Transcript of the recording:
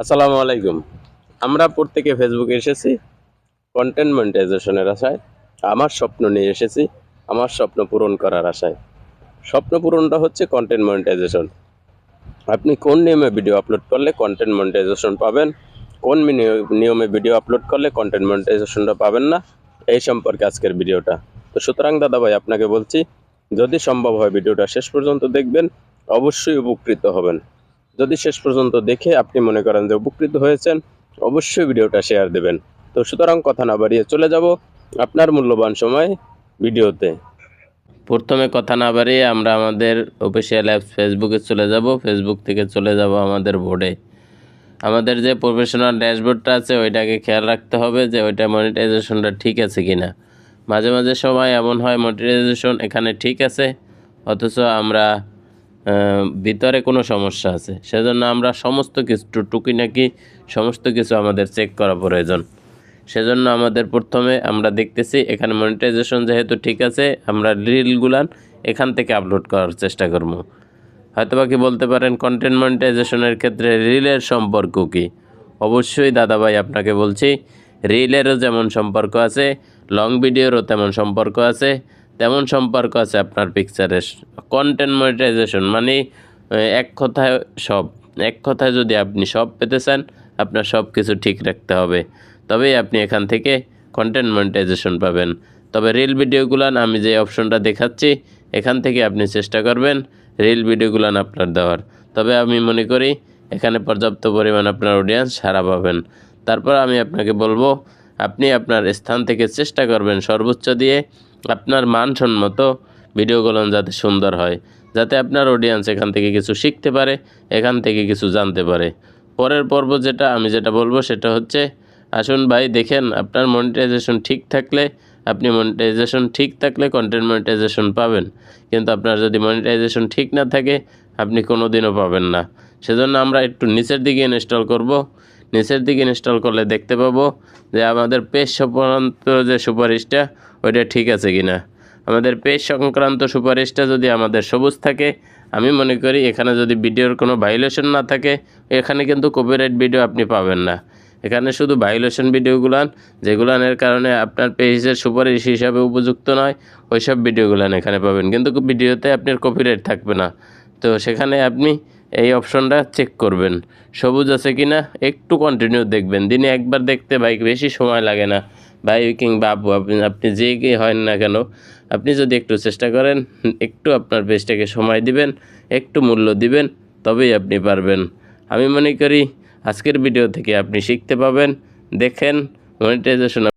আসসালামু আলাইকুম। আমরা প্রত্যেকে ফেসবুকে এসেছি কন্টেন্ট মনিটাইজেশনের আশায়। আমার স্বপ্ন নিয়ে এসেছি, আমার স্বপ্ন পূরণ করার আশায়। স্বপ্ন পূরণটা হচ্ছে কন্টেন্ট মনিটাইজেশন আপনি কোন নিয়মে ভিডিও আপলোড করলে কন্টেন্ট মনিটাইজেশন পাবেন? কোন নিয়মে ভিডিও আপলোড করলে কন্টেন্ট মনিটাইজেশনটা পাবেন না? এই সম্পর্কে আজকের ভিডিওটা। তো সুতরাং দাদা ভাই আপনাকে বলছি, যদি সম্ভব হয় ভিডিওটা শেষ পর্যন্ত দেখবেন, অবশ্যই উপকৃত হবেন। যদি শেষ পর্যন্ত দেখে আপনি মনে করেন যে উপকৃত হয়েছেন, অবশ্যই ভিডিওটা শেয়ার দেবেন। তো সুতরাং কথা না বাড়িয়ে চলে যাব আপনার মূল্যবান সময় ভিডিওতে। প্রথমে কথা না বাড়িয়ে আমরা আমাদের অফিসিয়াল অ্যাপস ফেসবুকে চলে যাব। ফেসবুক থেকে চলে যাব আমাদের বোর্ডে আমাদের যে প্রফেশনাল ড্যাশবোর্ডটা আছে, ওইটাকে খেয়াল রাখতে হবে যে ওইটা মনিটাইজেশনটা ঠিক আছে কি না মাঝে মাঝে সময় এমন হয় মনিটাইজেশন এখানে ঠিক আছে, অথচ আমরা ভিতরে কোনো সমস্যা আছে। সেজন্য আমরা সমস্ত কিছু টুকি নাকি সমস্ত কিছু আমাদের চেক করা প্রয়োজন। সেজন্য আমাদের প্রথমে আমরা দেখতেছি, এখানে মনিটাইজেশন যেহেতু ঠিক আছে, আমরা রিলগুলান এখান থেকে আপলোড করার চেষ্টা করব। হয়তো বা কি বলতে পারেন কন্টেন্ট মনিটাইজেশনের ক্ষেত্রে রিলের সম্পর্ক কি? অবশ্যই দাদাভাই আপনাকে বলছি রিলেরও যেমন সম্পর্ক আছে লং ভিডিওরও তেমন সম্পর্ক আছে তেমন সম্পর্ক আছে আপনার পিকচারের কন্টেন্ট মনিটাইজেশন মানে এক কথায় সব। এক কথায় যদি আপনি সব পেতে চান, আপনার সব কিছু ঠিক রাখতে হবে। তবেই আপনি এখান থেকে কন্টেন্ট মনিটাইজেশন পাবেন। তবে রিল ভিডিওগুলান আমি যে অপশনটা দেখাচ্ছি, এখান থেকে আপনি চেষ্টা করবেন রিল ভিডিওগুলান আপনার দেওয়ার। তবে আমি মনে করি, এখানে পর্যাপ্ত পরিমাণ আপনার অডিয়েন্স সারা পাবেন। তারপর আমি আপনাকে বলব, আপনি আপনার স্থান থেকে চেষ্টা করবেন সর্বোচ্চ দিয়ে আপনার মানসম্মত ভিডিওগুলো যাতে সুন্দর হয়, যাতে আপনার অডিয়েন্স এখান থেকে কিছু শিখতে পারে, এখান থেকে কিছু জানতে পারে। পরের পর্ব যেটা আমি যেটা বলব সেটা হচ্ছে, আসুন ভাই দেখেন আপনার মনিটাইজেশন ঠিক থাকলে, আপনি মনিটাইজেশন ঠিক থাকলে কন্টেন্ট মনিটাইজেশন পাবেন। কিন্তু আপনার যদি মনিটাইজেশন ঠিক না থাকে, আপনি কোনো দিনও পাবেন না। সেজন্য আমরা একটু নিচের দিকে ইনস্টল করব। নিচের দিকে ইনস্টল করলে দেখতে পাবো যে আমাদের পেজ সংক্রান্ত যে সুপারিশটা, ওইটা ঠিক আছে কি না আমাদের পেজ সংক্রান্ত সুপারিশটা যদি আমাদের সবুজ থাকে, আমি মনে করি এখানে যদি ভিডিওর কোনো ভাইলেশন না থাকে, এখানে কিন্তু কপিরাইট ভিডিও আপনি পাবেন না। এখানে শুধু ভাইলেশন ভিডিওগুলান যেগুলানের কারণে আপনার পেজের সুপারিশ হিসাবে উপযুক্ত নয় ওই সব ভিডিওগুলান এখানে পাবেন। কিন্তু ভিডিওতে আপনার কপিরাইট থাকবে না। তো সেখানে আপনি এই অপশনটা চেক করবেন। সবুজ আছে কি না একটু কন্টিনিউ দেখবেন। দিনে একবার দেখতে ভাই বেশি সময় লাগে না। ভাই কিংবা আপু, আপনি আপনি যে কি হয় না কেন, আপনি যদি একটু চেষ্টা করেন, একটু আপনার পেজটাকে সময় দিবেন, একটু মূল্য দিবেন, তবেই আপনি পারবেন। আমি মনে করি আজকের ভিডিও থেকে আপনি শিখতে পাবেন। দেখেন মনিটাইজেশন